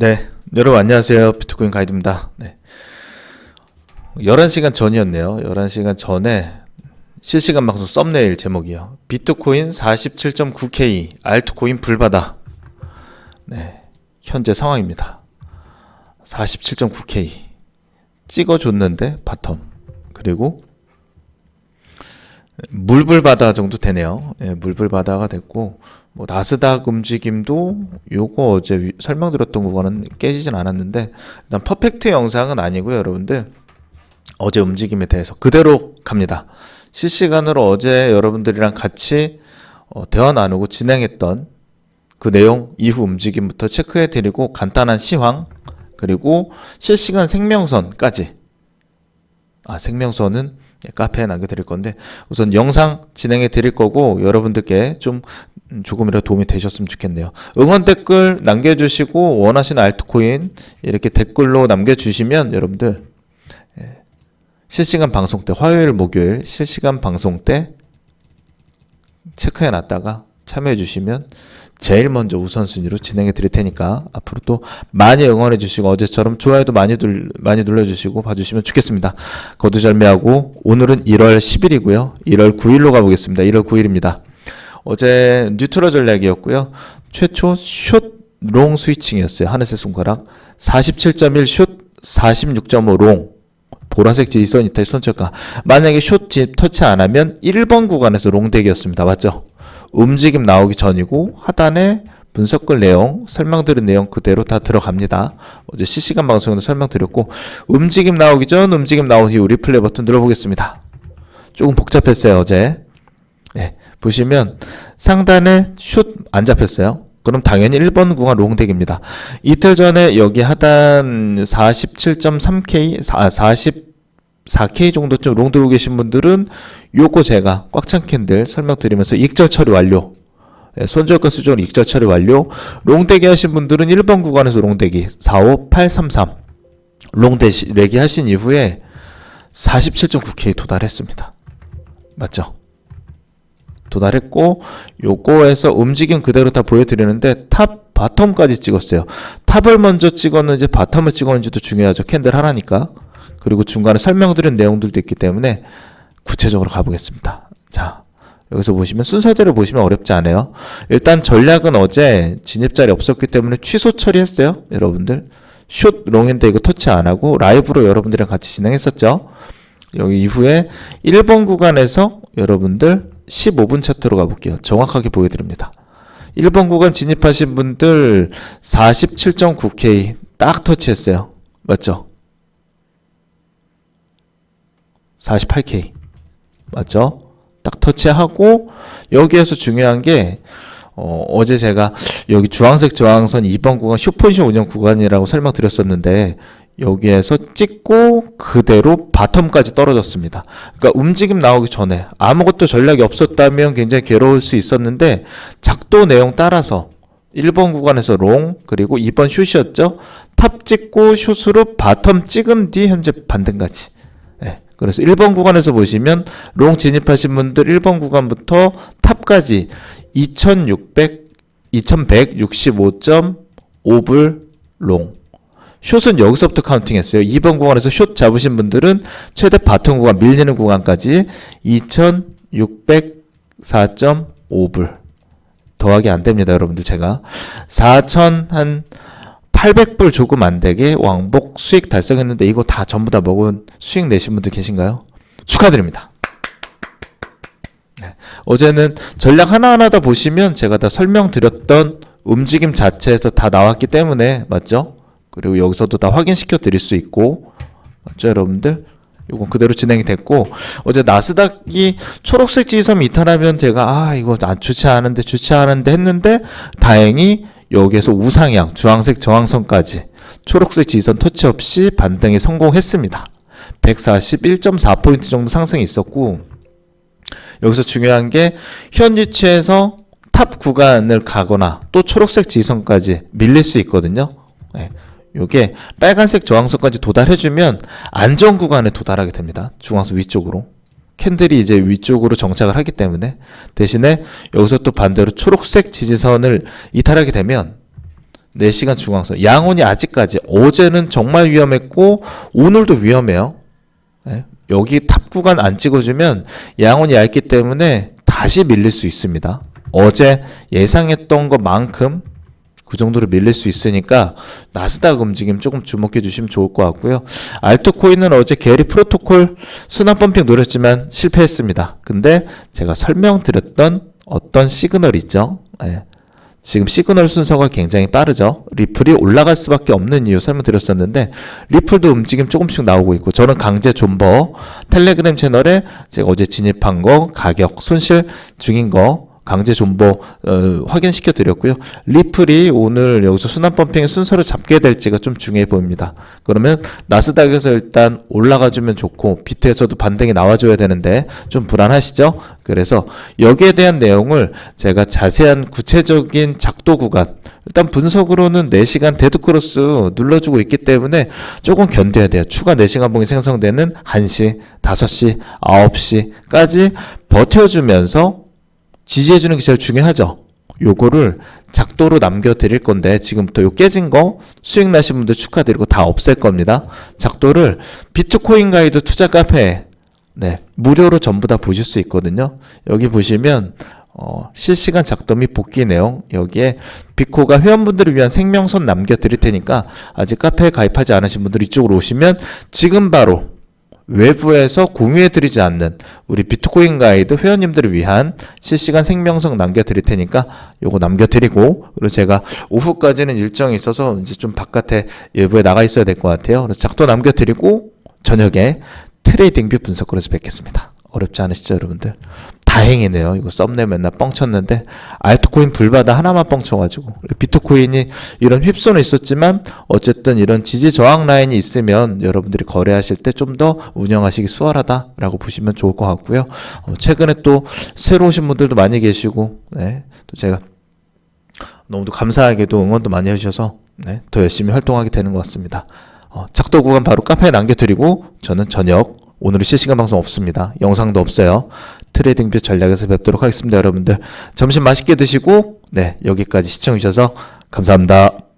네, 여러분 안녕하세요. 비트코인 가이드입니다. 네. 11시간 전이었네요. 11시간 전에 실시간 방송 썸네일 제목이요. 비트코인 47.9K, 알트코인 불바다. 네, 현재 상황입니다. 47.9K. 찍어줬는데 바텀. 그리고 물불바다 정도 되네요. 예, 물불바다가 됐고 뭐 나스닥 움직임도 요거 어제 위- 설명드렸던 그거는 깨지진 않았는데 일단 퍼펙트 영상은 아니고요, 여러분들. 어제 움직임에 대해서 그대로 갑니다. 실시간으로 어제 여러분들이랑 같이 어, 대화 나누고 진행했던 그 내용 이후 움직임부터 체크해 드리고 간단한 시황 그리고 실시간 생명선까지 아 생명선은 예, 카페에 남겨드릴 건데 우선 영상 진행해 드릴 거고 여러분들께 좀 음, 조금이라도 도움이 되셨으면 좋겠네요. 응원 댓글 남겨주시고 원하시는 알트코인 이렇게 댓글로 남겨주시면 여러분들 예, 실시간 방송 때 화요일 목요일 실시간 방송 때 체크해 놨다가 참여해 주시면 제일 먼저 우선순위로 진행해 드릴 테니까 앞으로 또 많이 응원해 주시고 어제처럼 좋아요도 많이 둘 많이 눌러 주시고 봐 주시면 좋겠습니다. 거두절미하고 오늘은 1월 10일이고요. 1월 9일로 가 보겠습니다. 1월 9일입니다. 어제 뉴트럴 전략이었고요. 최초 숏 롱 스위칭이었어요. 하늘색 손가락 47.1 숏, 46.5 롱. 보라색 지선 이탈 손절가. 만약에 숏 지- 터치 안 하면 1번 구간에서 롱덱이었습니다. 맞죠? 움직임 나오기 전이고 하단에 분석글 내용, 설명드린 내용 그대로 다 들어갑니다. 어제 실시간 방송에서 설명드렸고 움직임 나오기 전, 움직임 나온 이후 리플레이 버튼 눌러보겠습니다. 조금 복잡했어요 어제. 네, 보시면 상단에 슛 안 잡혔어요. 그럼 당연히 1번 구간 롱덱입니다. 이틀 전에 여기 하단 47.3K, 44K 정도쯤 롱 들고 계신 분들은 요거 제가 꽉 찬 캔들 설명드리면서 익절 처리 완료. 예, 손절가 수준으로 익절 처리 완료. 롱대기 하신 분들은 1번 구간에서 롱대기 45833 롱대기 하신 이후에 47.9K 도달했습니다. 맞죠? 도달했고 요거에서 움직임 그대로 다 보여드리는데 탑 바텀까지 찍었어요. 탑을 먼저 찍었는지 바텀을 찍었는지도 중요하죠. 캔들 하나니까. 그리고 중간에 설명드린 내용들도 있기 때문에 구체적으로 가보겠습니다. 자, 여기서 보시면 순서대로 보시면 어렵지 않아요. 일단 전략은 어제 진입자리 없었기 때문에 취소 처리했어요. 여러분들. 숏 롱인데 이거 터치 안 하고 라이브로 여러분들이랑 같이 진행했었죠. 여기 이후에 1번 구간에서 여러분들 15분 차트로 가볼게요. 정확하게 보여드립니다. 1번 구간 진입하신 분들 47.9K 딱 터치했어요. 맞죠? 48K. 맞죠? 딱 터치하고 여기에서 중요한 게 어, 어제 제가 여기 주황색 저항선 2번 구간 슈퍼시 운영 구간이라고 설명드렸었는데 여기에서 찍고 그대로 바텀까지 떨어졌습니다. 그러니까 움직임 나오기 전에 아무것도 전략이 없었다면 굉장히 괴로울 수 있었는데 작도 내용 따라서 1번 구간에서 롱 그리고 2번 슛이었죠. 탑 찍고 슛으로 바텀 찍은 뒤 현재 반등까지. 예, 그래서 1번 구간에서 보시면 롱 진입하신 분들 1번 구간부터 탑까지 2600 2165.5불 롱. 숏은 여기서부터 카운팅했어요. 2번 구간에서 숏 잡으신 분들은 최대 바텀 구간 밀리는 구간까지 2604.5불. 더하기 안 됩니다, 여러분들 제가 4,000한 800불 조금 안 되게 왕복 수익 달성했는데 이거 다 전부 다 먹은 수익 내신 분들 계신가요? 축하드립니다. 네. 어제는 전략 하나하나 다 보시면 제가 다 설명드렸던 움직임 자체에서 다 나왔기 때문에 맞죠? 그리고 여기서도 다 확인시켜 드릴 수 있고 맞죠 여러분들? 이건 그대로 진행이 됐고 어제 나스닥이 초록색 지지선 이탈하면 제가 아 이거 안 좋지 않은데 좋지 않은데 했는데 다행히 여기에서 우상향 주황색 저항선까지 초록색 지지선 터치 없이 반등에 성공했습니다. 141.4포인트 정도 상승이 있었고 여기서 중요한 게 현 위치에서 탑 구간을 가거나 또 초록색 지지선까지 밀릴 수 있거든요. 네. 요게 빨간색 저항선까지 도달해주면 안전 구간에 도달하게 됩니다. 중앙선 위쪽으로. 캔들이 이제 위쪽으로 정착을 하기 때문에 대신에 여기서 또 반대로 초록색 지지선을 이탈하게 되면 4시간 중앙선. 양온이 아직까지 어제는 정말 위험했고 오늘도 위험해요. 예, 여기 탑 구간 안 찍어주면 양온이 얇기 때문에 다시 밀릴 수 있습니다. 어제 예상했던 것만큼 그 정도로 밀릴 수 있으니까 나스닥 움직임 조금 주목해 주시면 좋을 것 같고요. 알트코인은 어제 게리 프로토콜 순환 펌핑 노렸지만 실패했습니다. 근데 제가 설명드렸던 어떤 시그널 있죠? 예. 지금 시그널 순서가 굉장히 빠르죠. 리플이 올라갈 수밖에 없는 이유 설명드렸었는데 리플도 움직임 조금씩 나오고 있고 저는 강제 존버 텔레그램 채널에 제가 어제 진입한 거 가격 손실 중인 거 강제 존버 어, 확인시켜 드렸고요. 리플이 오늘 여기서 순환 펌핑의 순서를 잡게 될지가 좀 중요해 보입니다. 그러면 나스닥에서 일단 올라가 주면 좋고 비트에서도 반등이 나와 줘야 되는데 좀 불안하시죠? 그래서 여기에 대한 내용을 제가 자세한 구체적인 작도 구간 일단 분석으로는 4시간 데드크로스 눌러주고 있기 때문에 조금 견뎌야 돼요. 추가 4시간 봉이 생성되는 1시, 5시, 9시까지 버텨주면서 지지해주는 게 제일 중요하죠. 요거를 작도로 남겨드릴 건데 지금부터 요 깨진 거 수익 나신 분들 축하드리고 다 없앨 겁니다. 작도를 비트코인 가이드 투자 카페에 네, 무료로 전부 다 보실 수 있거든요. 여기 보시면 어, 실시간 작도 및 복귀 내용 여기에 비코가 회원분들을 위한 생명선 남겨드릴 테니까 아직 카페에 가입하지 않으신 분들 이쪽으로 오시면 지금 바로 외부에서 공유해드리지 않는 우리 비트코인 가이드 회원님들을 위한 실시간 생명성 남겨드릴 테니까 요거 남겨드리고 그리고 제가 오후까지는 일정이 있어서 이제 좀 바깥에 외부에 나가 있어야 될 것 같아요. 그래서 작도 남겨드리고 저녁에 트레이딩 뷰 분석으로서 뵙겠습니다. 어렵지 않으시죠, 여러분들? 다행이네요. 이거 썸네 맨날 뻥쳤는데 알트코인 불바다 하나만 뻥쳐가지고 비트코인이 이런 휩손은 있었지만 어쨌든 이런 지지 저항 라인이 있으면 여러분들이 거래하실 때 좀 더 운영하시기 수월하다라고 보시면 좋을 것 같고요. 어, 최근에 또 새로 오신 분들도 많이 계시고 네, 또 제가 너무도 감사하게도 응원도 많이 해주셔서 네, 더 열심히 활동하게 되는 것 같습니다. 어, 작도 구간 바로 카페에 남겨드리고 저는 저녁 오늘은 실시간 방송 없습니다. 영상도 없어요. 트레이딩뷰 전략에서 뵙도록 하겠습니다, 여러분들. 점심 맛있게 드시고 네 여기까지 시청해 주셔서 감사합니다.